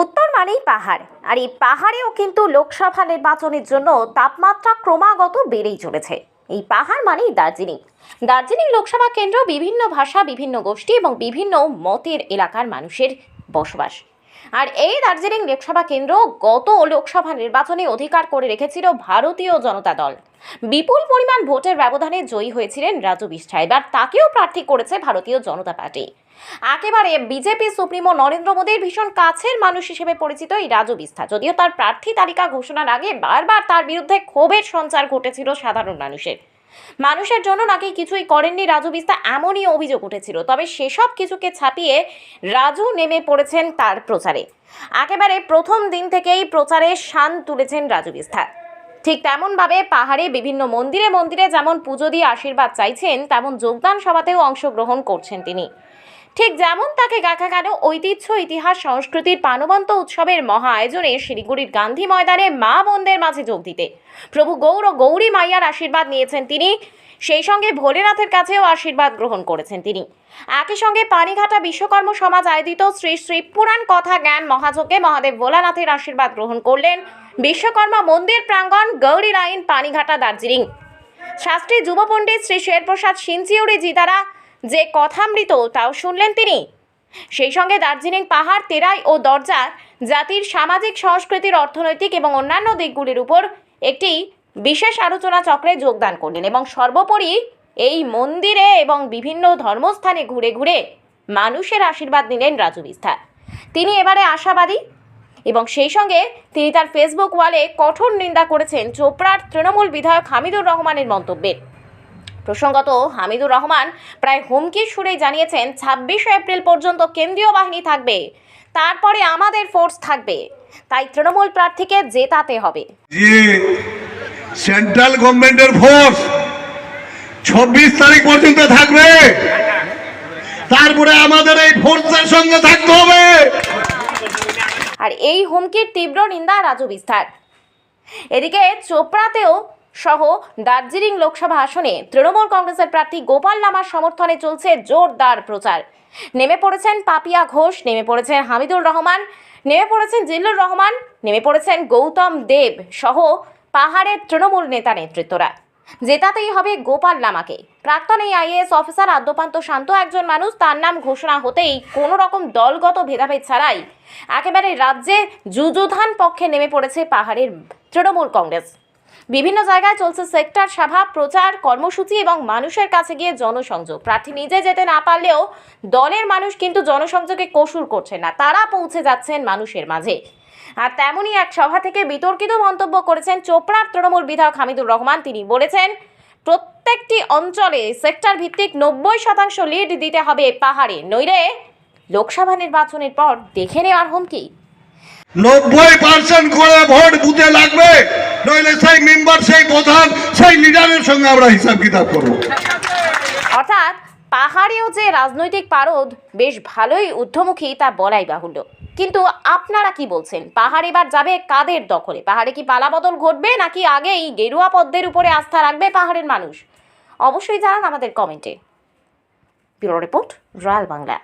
উত্তর মানেই পাহাড়। আর এই পাহাড়েও কিন্তু লোকসভা নির্বাচনের জন্য তাপমাত্রা ক্রমাগত বেড়েই চলেছে। এই পাহাড় মানেই দার্জিলিং। দার্জিলিং লোকসভা কেন্দ্র বিভিন্ন ভাষা, বিভিন্ন গোষ্ঠী এবং বিভিন্ন মতের এলাকার মানুষের বসবাস। আর এই দার্জিলিং লোকসভা কেন্দ্র গত লোকসভা নির্বাচনে অধিকার করে রেখেছিল ভারতীয় জনতা দল। বিপুল পরিমাণ ভোটের ব্যবধানে জয়ী হয়েছিলেন রাজু বিষ্ঠা এবার তাকেও প্রার্থী করেছে ভারতীয় জনতা পার্টি। একেবারে বিজেপি, সুপ্রিমো, নরেন্দ্র মোদীর ভীষণ কাছের মানুষ হিসেবে পরিচিত এই রাজু বিস্থা যদিও তার প্রার্থী তালিকা ঘোষণার আগে বারবার তার বিরুদ্ধে ক্ষোভের সঞ্চার ঘটেছিল সাধারণ মানুষের। মানুষের জন্য নাকি কিছুই করেননি রাজু বিস্তা এমনই অভিযোগ উঠেছিল। তবে সেসব কিছুকে ছাপিয়ে রাজু নেমে পড়েছেন তার প্রচারে। একেবারে প্রথম দিন থেকেই প্রচারে শান তুলেছেন রাজু বিস্থা ঠিক তেমনভাবে পাহাড়ে বিভিন্ন মন্দিরে মন্দিরে যেমন পুজো দিয়ে আশীর্বাদ চাইছেন, তেমন যোগদান সভাতেও অংশগ্রহণ করছেন তিনি। ঠিক যেমন তাকে দেখা গেল ঐতিহ্য, ইতিহাস, সংস্কৃতির পানবন্ত উৎসবের মহা আয়োজনে শিলিগুড়ির গান্ধী ময়দানে মা বোনদের মাঝে যোগ দিতে। প্রভু গৌর ও গৌরী মাইয়ার আশীর্বাদ নিয়েছেন তিনি। সেই সঙ্গে ভোলেনাথের কাছেও আশীর্বাদ গ্রহণ করেছেন তিনি। একই সঙ্গে পানিঘাটা বিশ্বকর্ম সমাজ আয়োজিত শ্রী শ্রী পুরাণ কথা জ্ঞান মহাযজ্ঞে মহাদেব ভোলানাথের আশীর্বাদ গ্রহণ করলেন বিশ্বকর্মা মন্দির প্রাঙ্গণ গৌরী লাইন পানিঘাটা দার্জিলিং। শাস্ত্রী যুব পণ্ডিত শ্রী শেরপ্রসাদ সিনচিউরি দ্বারা যে কথামৃত তাও শুনলেন তিনি। সেই সঙ্গে দার্জিলিং পাহাড়, তেরাই ও দরজা জাতির সামাজিক, সংস্কৃতির, অর্থনৈতিক এবং অন্যান্য দিকগুলির উপর একটি বিশেষ আলোচনা চক্রে যোগদান করলেন এবং সর্বোপরি এই মন্দিরে এবং বিভিন্ন ধর্মস্থানে ঘুরে ঘুরে মানুষের আশীর্বাদ নিলেন রাজু বিস্থা তিনি এবারে আশাবাদী এবং সেই সঙ্গে তিনি তার ফেসবুক ওয়ালে কঠোর নিন্দা করেছেন চোপড়ার তৃণমূল বিধায়ক হামিদুর রহমানের মন্তব্যের প্রসঙ্গত, হামিদুর রহমান প্রায় হুমকির সুরেই জানিয়েছেন, ছাব্বিশে এপ্রিল পর্যন্ত কেন্দ্রীয় বাহিনী থাকবে, তারপরে আমাদের ফোর্স থাকবে, তাই তৃণমূল প্রার্থীকে জেতাতে হবে। সেন্ট্রাল গভর্নমেন্টের ফোর্স ছব্বিশ তারিখ পর্যন্ত থাকবে। তারপরে আমাদের এই ফোর্সের সঙ্গে থাকতে হবে। আর এই হুমকির তীব্র নিন্দা রাজু বিস্তার। এদিকে চোপড়াতেও সহ দার্জিলিং লোকসভা আসনে তৃণমূল কংগ্রেসের প্রার্থী গোপাল লামার সমর্থনে চলছে জোরদার প্রচার। নেমে পড়েছেন পাপিয়া ঘোষ, নেমে পড়েছেন হামিদুর রহমান, নেমে পড়েছেন জিল্লুর রহমান, নেমে পড়েছেন গৌতম দেব সহ পাহাড়ের তৃণমূল নেতা নেতৃত্বরা। জেতাতেই হবে গোপাল লামাকে। প্রাক্তন এই আইএএস অফিসার আদ্যপান্ত শান্ত একজন মানুষ, তার নাম ঘোষণা হতেই কোনো রকম দলগত ভেদাভেদ ছাড়াই একেবারে রাজ্যে যুযুধান পক্ষে নেমে পড়েছে পাহাড়ের তৃণমূল কংগ্রেস। বিভিন্ন জায়গায় চলছে সেক্টর সভা, প্রচার, কর্মসূচি এবং মানুষের কাছে গিয়ে জনসংযোগ। প্রার্থী নিজে যেতে না পারলেও দলের মানুষ কিন্তু জনসংযোগে কসুর করছে না। তারা পৌঁছে যাচ্ছেন মানুষের মাঝে। আর তেমনই এক সভা থেকে বিতর্কিত মন্তব্য করেছেন চোপড়ার তৃণমূল বিধায়ক হামিদুর রহমান। তিনি বলেছেন প্রত্যেকটি অঞ্চলে সেক্টর ভিত্তিক নব্বই শতাংশ লিড দিতে হবে পাহাড়ে নইলে লোকসভা নির্বাচনের পর দেখে নেওয়ার হুমকি। নব্বই পার্সেন্ট করে ভোট বুথে লাগবে নইলে সেই মেম্বার সেই প্রধান সেই লিডারের সঙ্গে আমরা হিসাব কিতাব করব। অর্থাৎ পাহাড়েও যে রাজনৈতিক পারদ বেশ ভালোই ঊর্ধ্বমুখী তা বলাই বাহুল্য। কিন্তু আপনারা কি বলছেন? পাহাড় এবার যাবে কাদের দখলে? পাহাড়ে কি পালাবদল ঘটবে নাকি আগে এই গেরুয়া পদ্মের উপরে আস্থা রাখবে পাহাড়ের মানুষ? অবশ্যই জানান আমাদের কমেন্টে। Bureau report, royal Bangla.